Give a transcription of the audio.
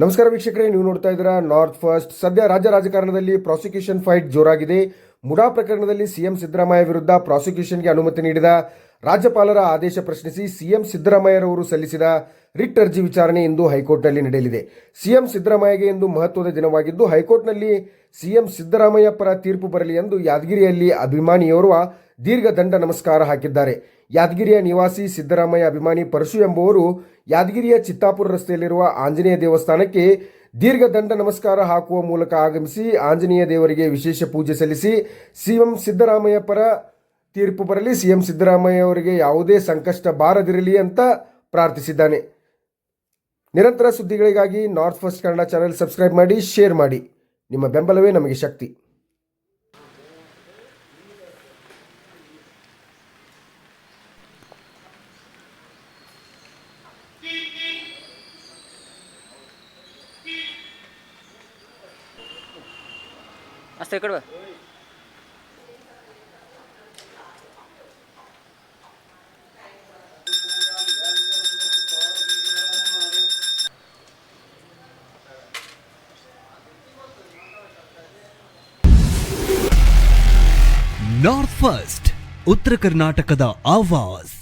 ನಮಸ್ಕಾರ ವೀಕ್ಷಕರೇ, ನೀವು ನೋಡ್ತಾ ಇದ್ದೀರಾ ನಾರ್ತ್ ಫಸ್ಟ್ ಸದ್ಯ ರಾಜ್ಯ ರಾಜಕಾರಣದಲ್ಲಿ ಪ್ರಾಸಿಕ್ಯೂಷನ್ ಫೈಟ್ ಜೋರಾಗಿದೆ. ಮುಡಾ ಪ್ರಕರಣದಲ್ಲಿ ಸಿಎಂ ಸಿದ್ದರಾಮಯ್ಯ ವಿರುದ್ಧ ಪ್ರಾಸಿಕ್ಯೂಷನ್ಗೆ ಅನುಮತಿ ನೀಡಿದ ರಾಜ್ಯಪಾಲರ ಆದೇಶ ಪ್ರಶ್ನಿಸಿ ಸಿಎಂ ಸಿದ್ದರಾಮಯ್ಯರವರು ಸಲ್ಲಿಸಿದ ರಿಟ್ ಅರ್ಜಿ ವಿಚಾರಣೆ ಇಂದು ಹೈಕೋರ್ಟ್ನಲ್ಲಿ ನಡೆಯಲಿದೆ. ಸಿಎಂ ಸಿದ್ದರಾಮಯ್ಯಗೆ ಇಂದು ಮಹತ್ವದ ದಿನವಾಗಿದ್ದು, ಹೈಕೋರ್ಟ್ನಲ್ಲಿ ಸಿಎಂ ಸಿದ್ದರಾಮಯ್ಯ ಪರ ತೀರ್ಪು ಬರಲಿ ಎಂದು ಯಾದಗಿರಿಯಲ್ಲಿ ಅಭಿಮಾನಿಯೋರ್ವ ದೀರ್ಘ ದಂಡ ನಮಸ್ಕಾರ ಹಾಕಿದ್ದಾರೆ. ಯಾದಗಿರಿಯ ನಿವಾಸಿ ಸಿದ್ದರಾಮಯ್ಯ ಅಭಿಮಾನಿ ಪರಶು ಎಂಬುವರು ಯಾದಗಿರಿಯ ಚಿತ್ತಾಪುರ ರಸ್ತೆಯಲ್ಲಿರುವ ಆಂಜನೇಯ ದೇವಸ್ಥಾನಕ್ಕೆ ದೀರ್ಘ ದಂಡ ನಮಸ್ಕಾರ ಹಾಕುವ ಮೂಲಕ ಆಗಮಿಸಿ ಆಂಜನೇಯ ದೇವರಿಗೆ ವಿಶೇಷ ಪೂಜೆ ಸಲ್ಲಿಸಿ ಸಿಎಂ ಸಿದ್ದರಾಮಯ್ಯ ಪರ ತೀರ್ಪು ಬರಲಿ. ಸಿಎಂ ಸಿದ್ದರಾಮಯ್ಯ ಅವರಿಗೆ ಯಾವುದೇ ಸಂಕಷ್ಟ ಬಾರದಿರಲಿ ಅಂತ ಪ್ರಾರ್ಥಿಸಿದ್ದಾನೆ. ನಿರಂತರ ಸುದ್ದಿಗಳಿಗಾಗಿ north first Kannada channel subscribe ಮಾಡಿ, ಶೇರ್ ಮಾಡಿ. ನಿಮ್ಮ ಬೆಂಬಲವೇ ನಮಗೆ ಶಕ್ತಿ. ಅಷ್ಟೇ ಕಡುವ ನಾರ್ತ್ ಫಸ್ಟ್ ಉತ್ತರ ಕರ್ನಾಟಕದ ಆವಾಜ್